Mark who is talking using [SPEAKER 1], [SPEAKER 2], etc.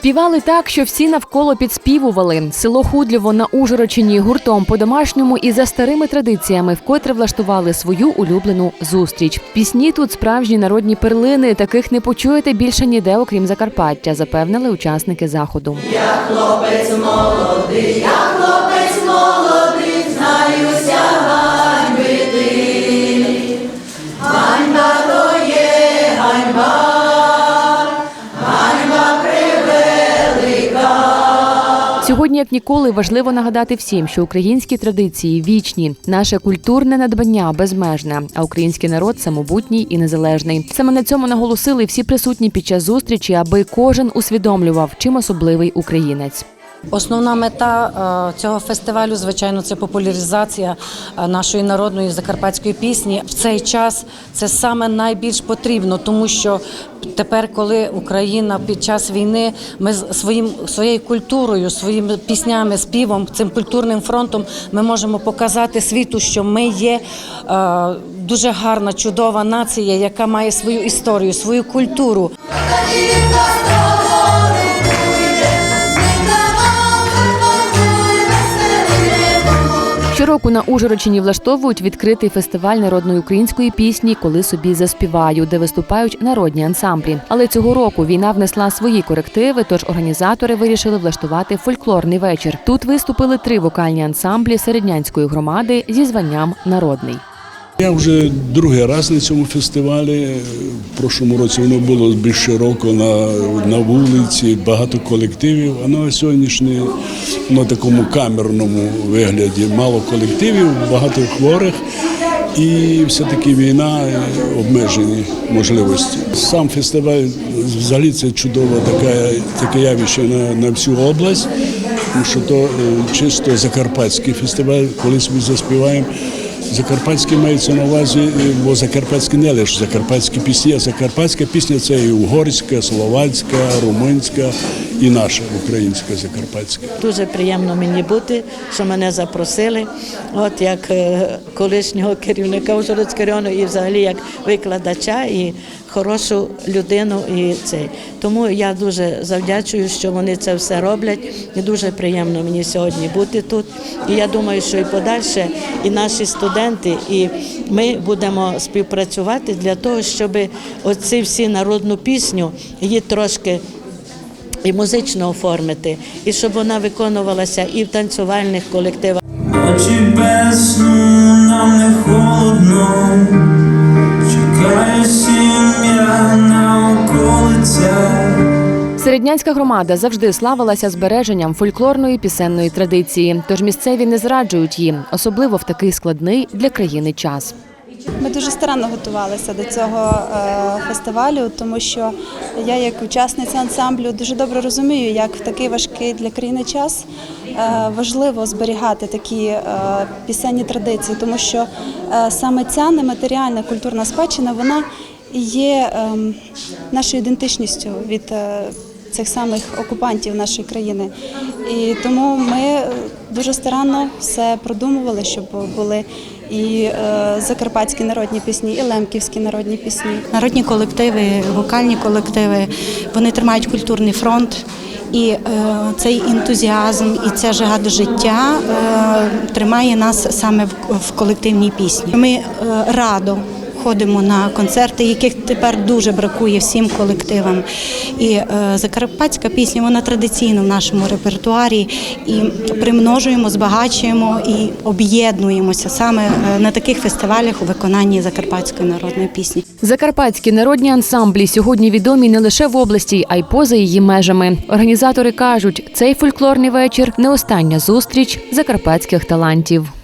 [SPEAKER 1] Співали так, що всі навколо підспівували. Село Худлєво на Ужгородчині гуртом по-домашньому і за старими традиціями вкотре влаштували свою улюблену зустріч. Пісні тут справжні народні перлини. Таких не почуєте більше ніде, окрім Закарпаття, запевнили учасники заходу. Сьогодні, як ніколи, важливо нагадати всім, що українські традиції вічні, наше культурне надбання безмежне, а український народ самобутній і незалежний. Саме на цьому наголосили всі присутні під час зустрічі, аби кожен усвідомлював, чим особливий українець.
[SPEAKER 2] Основна мета е, цього фестивалю, звичайно, це популяризація е, нашої народної закарпатської пісні. В цей час це саме найбільш потрібно, тому що тепер, коли Україна під час війни, ми своїм своєю культурою, своїми піснями, співом, цим культурним фронтом, ми можемо показати світу, що ми є е, дуже гарна, чудова нація, яка має свою історію, свою культуру.
[SPEAKER 1] Щороку на Ужгородщині влаштовують відкритий фестиваль народної української пісні Коли собі заспіваю, де виступають народні ансамблі. Але цього року війна внесла свої корективи, тож організатори вирішили влаштувати фольклорний вечір. Тут виступили три вокальні ансамблі середнянської громади зі званням народний.
[SPEAKER 3] Я вже другий раз на цьому фестивалі. В прошлому році воно було більш широко на, на вулиці, багато колективів. А на сьогоднішній на такому камерному вигляді мало колективів, багато хворих. І все-таки війна обмежені можливості. Сам фестиваль взагалі це чудове таке, таке явище на, на всю область, тому що то е, чисто закарпатський фестиваль, колись ми заспіваємо. Закарпатський мається на увазі, е, бо закарпатські не лише закарпатські пісні, а закарпатська пісня це і угорська, словацька, румунська і наша українська закарпатська.
[SPEAKER 4] Дуже приємно мені бути, що мене запросили, от як е, колишнього керівника Ужгородського району і взагалі як викладача і хорошу людину. І цей. Тому я дуже завдячую, що вони це все роблять. І дуже приємно мені сьогодні бути тут. І я думаю, що і подальше, і наші студенти, і ми будемо співпрацювати для того, щоб оці всі народну пісню її трошки і музично оформити, і щоб вона виконувалася і в танцювальних колективах.
[SPEAKER 5] Ночі без сну нам не холодно, чекає сім'я на околицях.
[SPEAKER 1] Середнянська громада завжди славилася збереженням фольклорної пісенної традиції, тож місцеві не зраджують їм, особливо в такий складний для країни час.
[SPEAKER 6] Ми дуже старанно готувалися до цього е, фестивалю, тому що я, як учасниця ансамблю, дуже добре розумію, як в такий важкий для країни час е, важливо зберігати такі е, пісенні традиції, тому що саме ця нематеріальна культурна спадщина вона є ем, нашою ідентичністю від цих самих окупантів нашої країни. І тому ми дуже старанно все продумували, щоб були і е, закарпатські народні пісні, і лемківські народні пісні.
[SPEAKER 7] Народні колективи, вокальні колективи, вони тримають культурний фронт. І е, цей ентузіазм і ця жага до життя е, тримає нас саме в, колективній пісні. Ми радо ходимо на концерти, яких тепер дуже бракує всім колективам. І е, закарпатська пісня вона традиційна в нашому репертуарі. І примножуємо, збагачуємо і об'єднуємося саме е, на таких фестивалях у виконанні закарпатської народної пісні.
[SPEAKER 1] Закарпатські народні ансамблі сьогодні відомі не лише в області, а й поза її межами. Організатори кажуть, цей фольклорний вечір не остання зустріч закарпатських талантів.